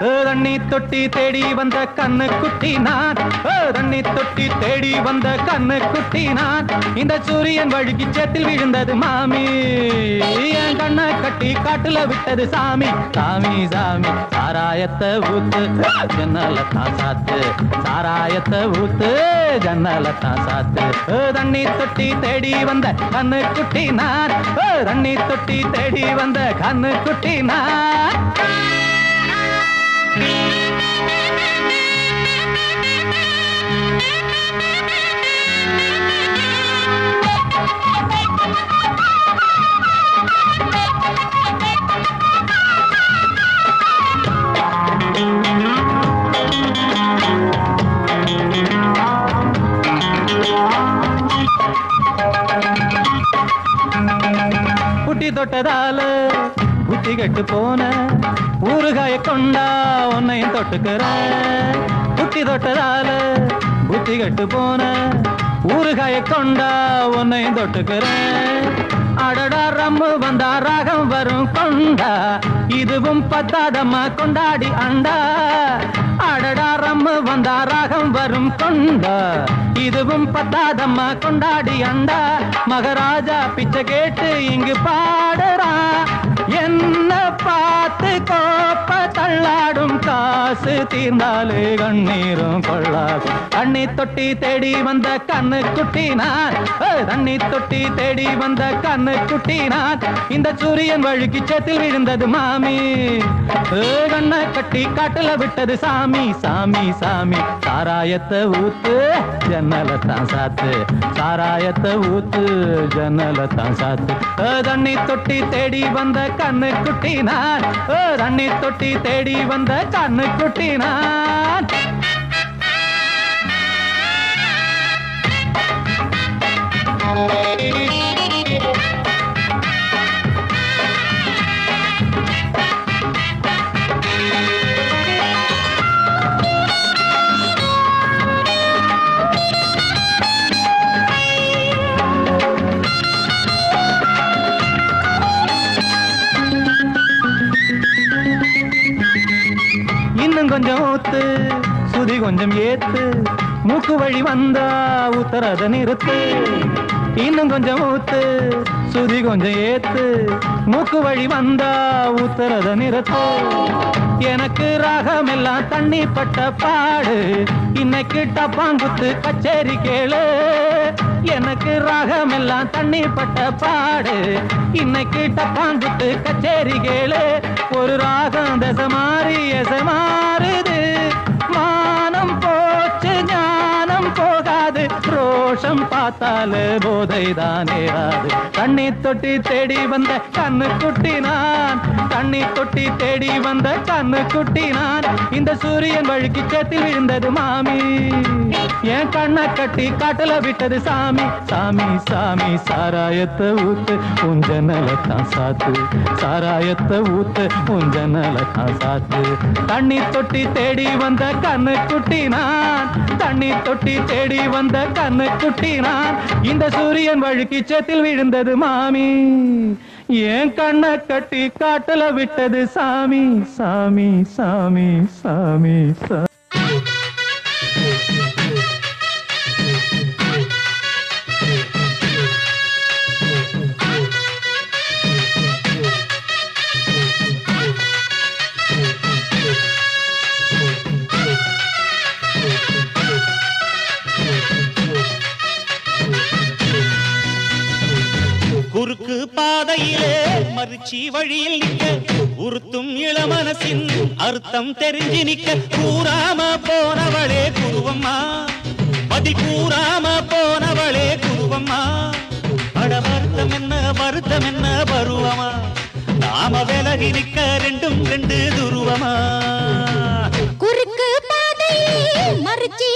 தண்ணி தொட்டி தேடி வந்த கண்ணு குட்டி நான் தண்ணி தொட்டி தேடி வந்த கண்ணு குட்டி நான் இந்த சூரியன் வழுக்கி சேத்தில் விழுந்தது மாமி. என் கண்ணை கட்டி காட்டுல விட்டது சாமி. சாமி சாமி சாராயத்தை ஊத்து. ஜன்னல தான் சாத்து. சாராயத்தை ஊத்து ஜன்னல தான் சாத்து. தண்ணி தொட்டி தேடி வந்த கண்ணு குட்டி நான் தண்ணி தொட்டி தேடி வந்த கண்ணு குட்டி நான் புத்தி கெட்டு போன ஊறுகாய கொண்டா உன்னையும் தொட்டுக்கிற. புட்டி தொட்டதால புத்தி கட்டு போன ஊறுகாய கொண்டா உன்னையும் தொட்டுக்கிற. அடடா ரம்மு வந்தா ராகம் வரும் கொண்டா. இதுவும் பத்தாதம்மா கொண்டாடி அண்டா. அடடா ரம்மு வந்தா ராகம் வரும் கொண்டா. இதுவும் பத்தாதம்மா கொண்டாடி அண்டா. மகராஜா பிச்சை கேட்டு இங்கு பாடுறா. காசு தீர்ந்தாலே கண்ணீரும் கொள்ளாது. தண்ணி தொட்டி தேடி வந்த கண்ணு குட்டினான் தண்ணி தொட்டி தேடி வந்த கண்ணு குட்டினான் இந்த சூரியன் வழுக்கி சேத்தில் விழுந்தது மாமி. கண்ணை கட்டி காட்டுல விட்டது சாமி. சாமி சாமி சாராயத்தை ஊத்து ஜன்னல தான் சாத்து. சாராயத்தை ஊத்து ஜன்னல தான் சாத்து தண்ணி தொட்டி தேடி வந்த கண்ணு குட்டினான் தண்ணி தொட்டி தேடி வந்த கண்ணு குட்டி கொட்டினான் Thank you. கொஞ்சம் ஏத்து. மூக்கு வழி வந்தா உத்தரத நிறுத்து. இன்னும் கொஞ்சம் ஊத்து சுதி கொஞ்சம் ஏத்து. மூக்கு வழி வந்தா உத்தரத நிறுத்து. எனக்கு ராகம் எல்லாம் தண்ணி பட்ட பாடு. இன்னைக்கு டப்பாங்குத்து கச்சேரி கேளு. எனக்கு ராகம் எல்லாம் தண்ணி பட்ட பாடு. இன்னைக்கு டப்பாங்குத்து கச்சேரி கேளு. ஒரு ராகம் தசமாரி எசமா papá. பார்த்தால போதை தானே ஆது தண்ணி தொட்டி தேடி வந்த கண்ணு குட்டி நான் தண்ணி தொட்டி தேடி வந்த கண்ணு குட்டி நான் இந்த சூரியன் வழுக்கி சேத்தில் விழுந்தது மாமி. என் கண்ணை கட்டி காட்டுல விட்டது சாமி. சாமி சாமி சாராயத்தை ஊத்து உஞ்சனலத்தான் சாத்து. சாராயத்தை ஊத்து உஞ்சனலத்தான் சாத்து. தண்ணி தொட்டி தேடி வந்த கண்ணு குட்டி நான் தண்ணி தொட்டி தேடி வந்த கண்ணு குட்டி நான் இந்த சூரியன் வழுக்கிச்சத்தில் விழுந்தது மாமி. ஏன் கண்ணை கட்டி காட்டல விட்டது சாமி. சாமி சாமி சாமி சாமி. பாதையிலே மறுச்சி வழியில் நிற்க உறுத்தும் இளமனசின் அர்த்தம் தெரிஞ்சு நிற்க கூறாம போனவளே குருவம்மா. பதி கூறாம போனவளே குருவம்மா. அட வருத்தம் என்ன வருத்தம் என்ன பருவமா நாம விலகி நிற்க ரெண்டும் ரெண்டு துருவமா குறுக்கு பாதையிலே மறுச்சி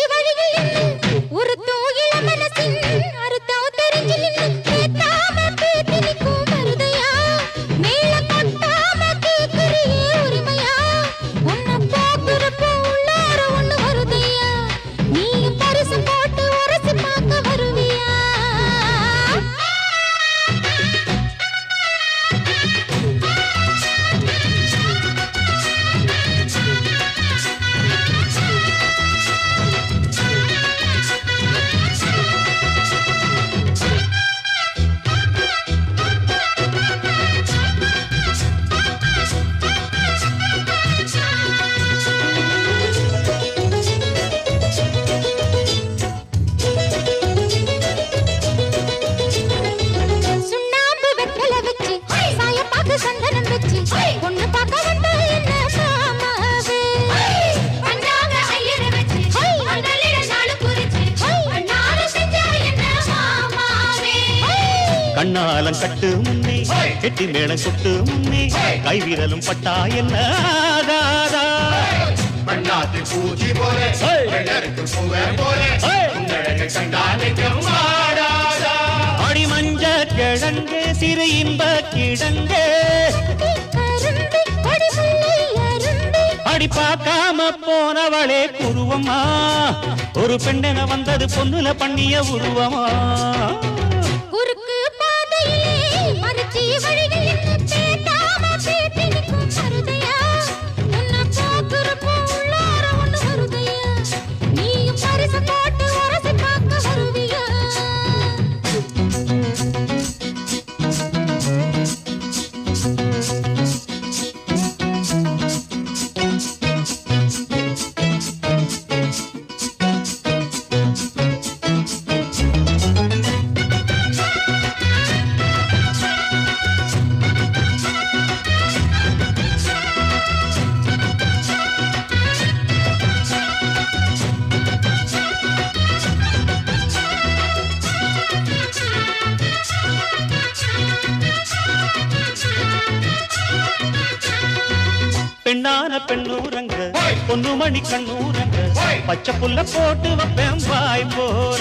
கண்ணாலம் கட்டு முன்னே கெட்டி மேளம் கொட்டு முன்னே கை விரலும் பட்டா என்ன மண்ணாத்து பூச்சி போல. ஏய். வெள்ளருக்கு பூவே போல. ஏய். உங்களழகை கண்டானிக்கும் மாடாதா அடி மஞ்ச கிழங்கே சிறு இன்ப கிழங்கே அடி பார்க்காம போனவளே குருவம்மா. ஒரு பெண்ணென வந்தது பொண்ணுல பண்ணிய உருவமா. மறுச்சி பெண்ணான பெண்ணூரங்க. பொண்ணு மணி கண்ணூரங்க. பச்சை புல்ல போட்டு வைப்பேன் வாய் போற.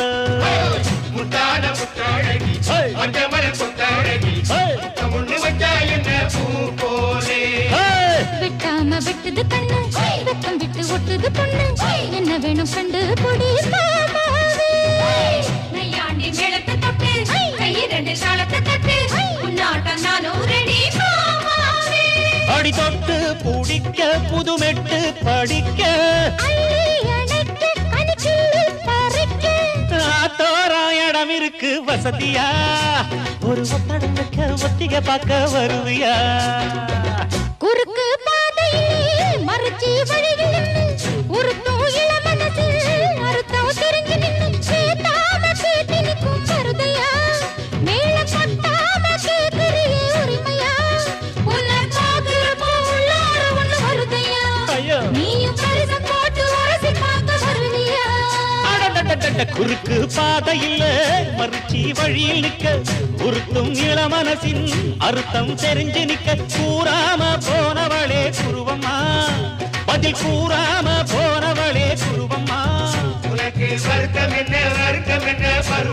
முத்தான முத்தாழகி. ஏய். மஞ்சமர கொத்தாழகி ஏய். முன்னு வச்சா என்ன பூ போலே? ஏய். வெட்டாம வெட்டுது கண்ணு. வெக்கம் விட்டு ஒட்டுது பொண்ணு. என்ன வேணும் கண்டு பொடி. நையாண்டி மேளத்தை தொட்டு. கை ரெண்டு தாளத்தை தட்டு. உன்னாட்டம் நானும் அடி தொட்டு பிடிக்க புதுமெட்டு படிக்க. அள்ளி இடம் இருக்கு வசதியா? ஒரு ஒத்தடம் வைக்க ஒத்திக பார்க்க வருவியா? குறுக்கு பாதையில் மறுச்சி வழியில் நின்னு உருத்தும் குறுக்கு பாதையில் மறுச்சி வழியில் நிக்க உருத்தும் இளமனசின் அர்த்தம் தெரிஞ்சு நிக்க கூறாம போனவளே குருவம்மா பதில் கூறாம போனவளே குருவம்மா. உனக்கு வருத்தம் என்ன வருத்தம் என்ன? பருவமா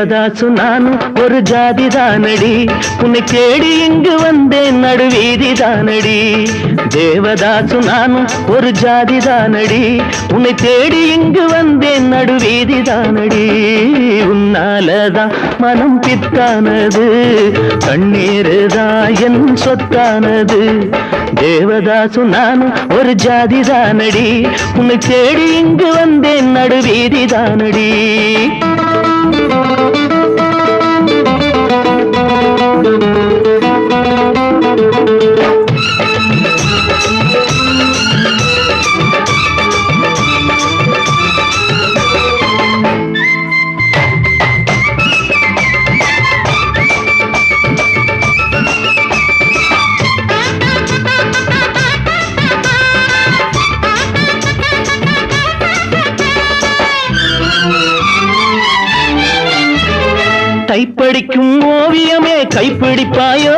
சிவதாசு நானும் ஒரு ஜாதி தானடி உன்னை தேடி இங்கு வந்தேன் நடுவீதி தானடி தேவதாசு நானும் ஒரு ஜாதி தானடி உன்னை தேடி இங்கு வந்தேன் நடுவீதி தானடி உன்னாலதான் மனம் பித்தானது கண்ணீருதான் என் சொத்தானது. தேவதாசு நானும் ஒரு ஜாதி தானடி உன்னை தேடி இங்கு வந்தேன் நடுவீதி தானடி டைப்படிக்கும் ஓவியமே கைப்பிடிப்பாயோ?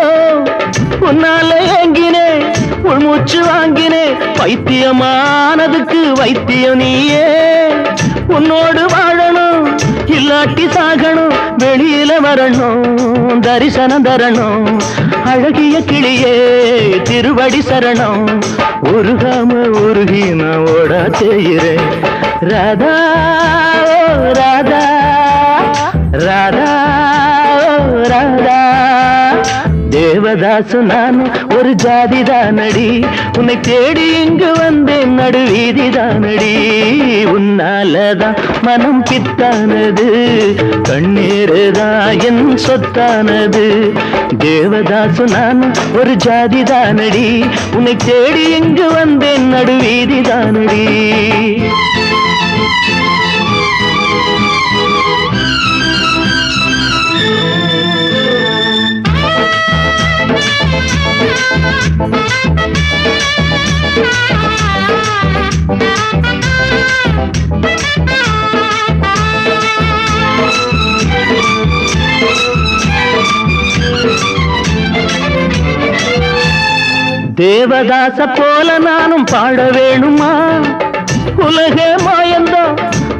உன்னால ஏங்கினே உள்மூச்சு வாங்கினே பைத்தியமானதுக்கு வைத்தியம் நீயே. உன்னோடு வாழணும் இல்லாட்டி சாகணும் வெளியில வரணும் தரிசனம் தரணும். அழகிய கிளியே திருவடி சரணம். உருகாம உருகி நான் ஓட செய்கிறேன். ராதா ராதா ராதா. ராதா தேவதாசு நானும் ஒரு ஜாதி தானடி உன்னை தேடி இங்கு வந்தேன் நடுவீதி தானடி உன்னாலதான் மனம் பித்தானது. கண்ணீருதான் என் சொத்தானது. தேவதாசு நானும் ஒரு ஜாதி தானடி உன்னை தேடி இங்கு வந்தேன் நடுவீதி தானடி தேவதாச போல நானும் பாட வேணுமா? உலகே மாயந்தா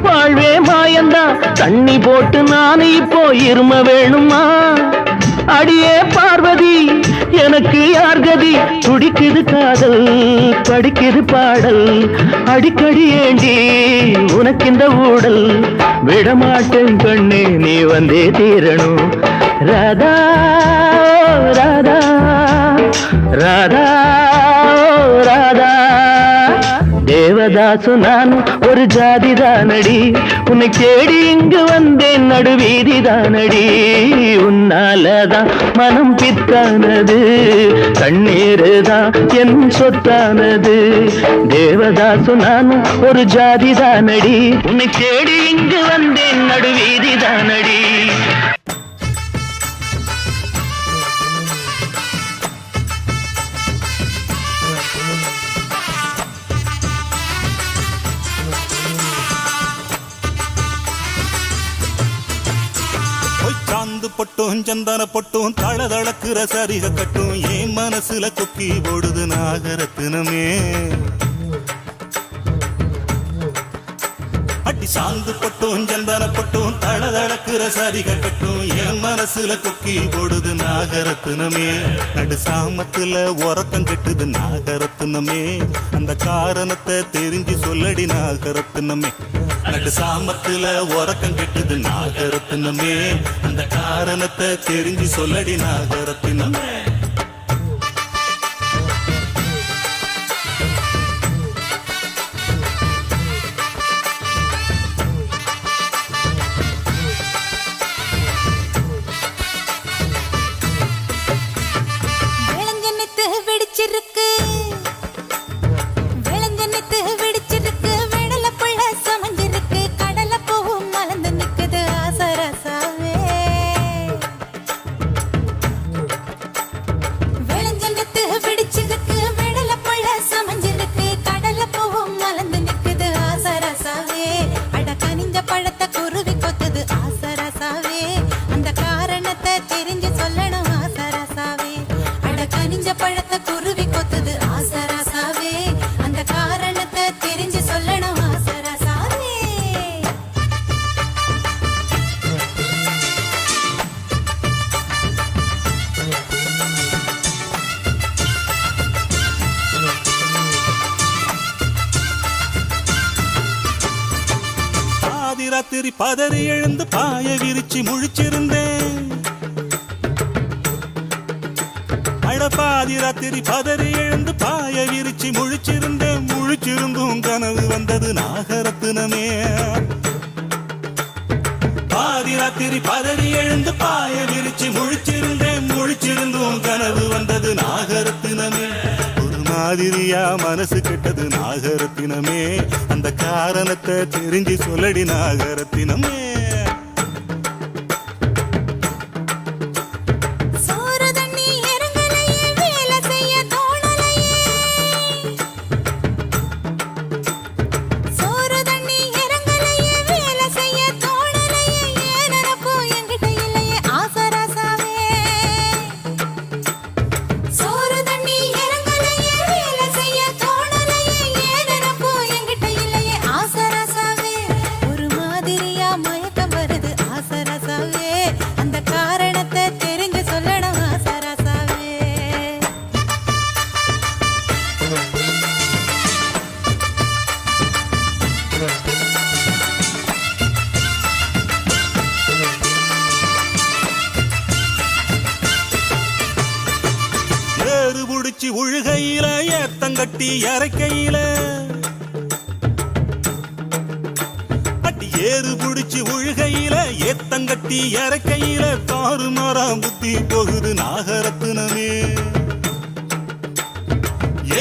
வாழ்வே மாயந்தா தண்ணி போட்டு நான் இப்போ இரும வேணுமா? அடியே பார்வதி எனக்கு யார் கதி? துடிக்குது காதல் படிக்குது பாடல். அடிக்கடி ஏண்டி உனக்கு இந்த ஊடல்? விடமாட்டேன் கண்ணு நீ வந்தே தீரணும். ராதா ராதா ராதா. தேவதாசு நான் ஒரு ஜாதி தானடி உன்னை தேடி இங்கு வந்தேன் நடுவீதி தானடி உன்னாலதான் மனம் பித்தானது. கண்ணீரு தான் என் சொத்தானது. தேவதாசு நான் ஒரு ஜாதி தானடி உன்னை தேடி இங்கு வந்தேன் நடுவீதி தானடி சந்தன பொட்டும் தளதளக்குற சரிக கட்டும். என் மனசுல கொக்கி போடுது நாகரத்தினமே? அடி சாந்து பொட்டும் சந்தன பொட்டும் தளதளக்குற சரிக கட்டும். என் மனசுல கொக்கி போடுது நாகரத்தினமே? நடு சாமத்துல உறக்கம் கட்டுது நாகரத்தினமே. அந்த காரணத்தை தெரிஞ்சு சொல்லடி நாகரத்தினமே. நடு சாமத்துல உறக்கம் கெட்டது நாகரத்தினமே. அந்த காரணத்தை தெரிஞ்சு சொல்லடி நாகரத்தினமே. para மாதிரியா மனசு கெட்டது நாகரத்தினமே. அந்த காரணத்தை தெரிஞ்சு சொல்லடி நாகரத்தினமே. அரைக்கையில அட்டி ஏறு புடிச்சு உழுகையில ஏத்தங்கட்டி இறக்கையில தாறு மாறாம் புத்தி போகுது நாகரத்தினமே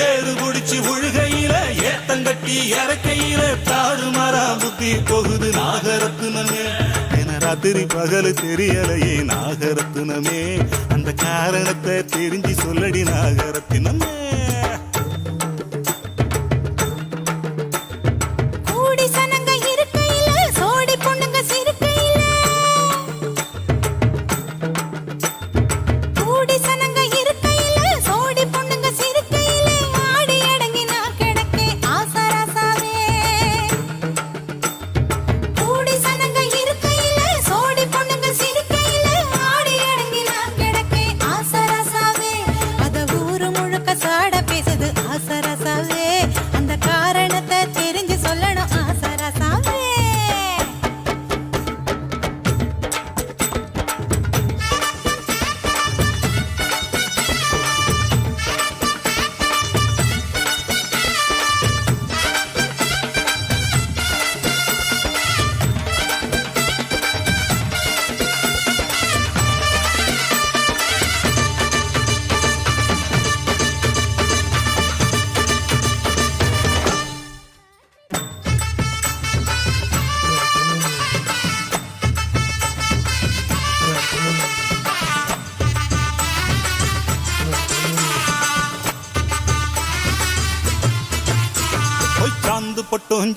ஏறு புடிச்சு உழுகையில ஏத்தங்கட்டி இறக்கையில தாறு மாறாம் புத்தி போகுது நாகரத்தினமே ராத்திரி பகல் தெரியலையே நாகரத்தினமே அந்த காரணத்தை தெரிஞ்சு சொல்லடி நாகரத்தினமே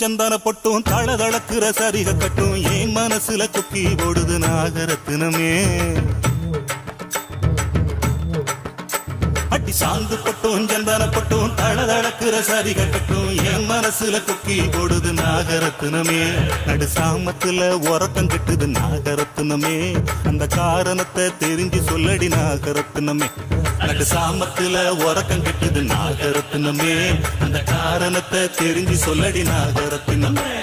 சந்தன பொட்டும் தளதளக்குற சரிக கட்டும் என் மனசுல குக்கி ஓடுது நாகரத்தினமே? அடி சாந்து பொட்டும் சந்தன பொட்டும் தளதளக்குற சரிக கட்டும் என் மனசுல குக்கி ஓடுது நாகரத்தினமே? நடு சாமத்துல உறக்கம் கட்டுது நாகரத்தினமே. அந்த காரணத்தை தெரிஞ்சு சொல்லடி நாகரத்தினமே. நடு சாமத்துல உறக்கம் கிட்டது நாகரத்தினமே. அந்த காரணத்தை தெரிஞ்சு சொல்லடி நாகரத்தினமே.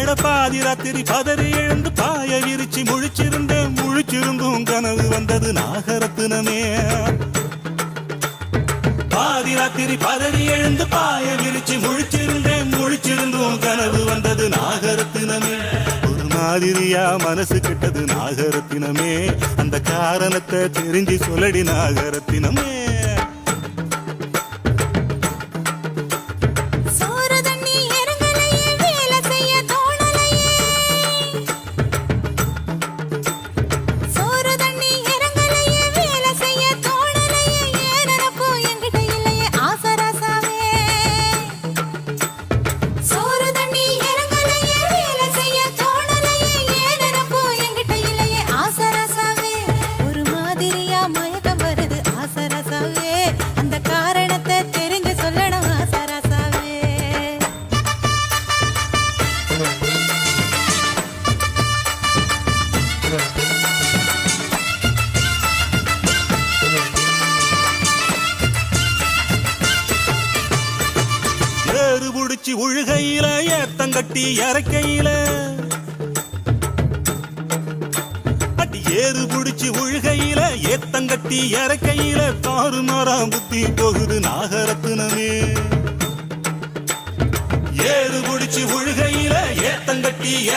அட பாதி ராத்திரி பதறி எழுந்து பாய விரிச்சு முழிச்சிருந்தேன். முழிச்சிருந்தும் கனவு வந்தது நாகரத்தினமே பாதி ராத்திரி பதறி எழுந்து பாய விரிச்சு முழிச்சிருந்தேன். முழிச்சிருந்தும் கனவு வந்தது நாகரத்தினமே ஒரு மாதிரியா மனசு கிட்டது நாகரத்தினமே அந்த காரணத்தை தெரிஞ்சு சொல்லடி நாகரத்தினமே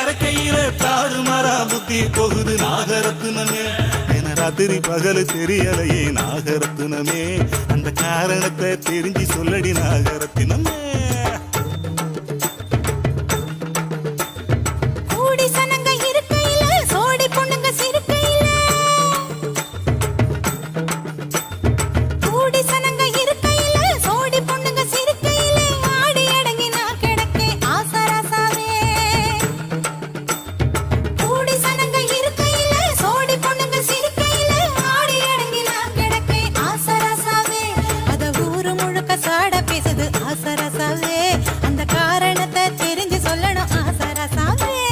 ஏத்தங்கட்டி தாறுமாறா புத்தி போகுது நாகரத்துனமே என ராத்திரி பகலு தெரியலையே நாகரத்தினமே அந்த காரணத்தை தெரிஞ்சு சொல்லடி நாகரத்தினமே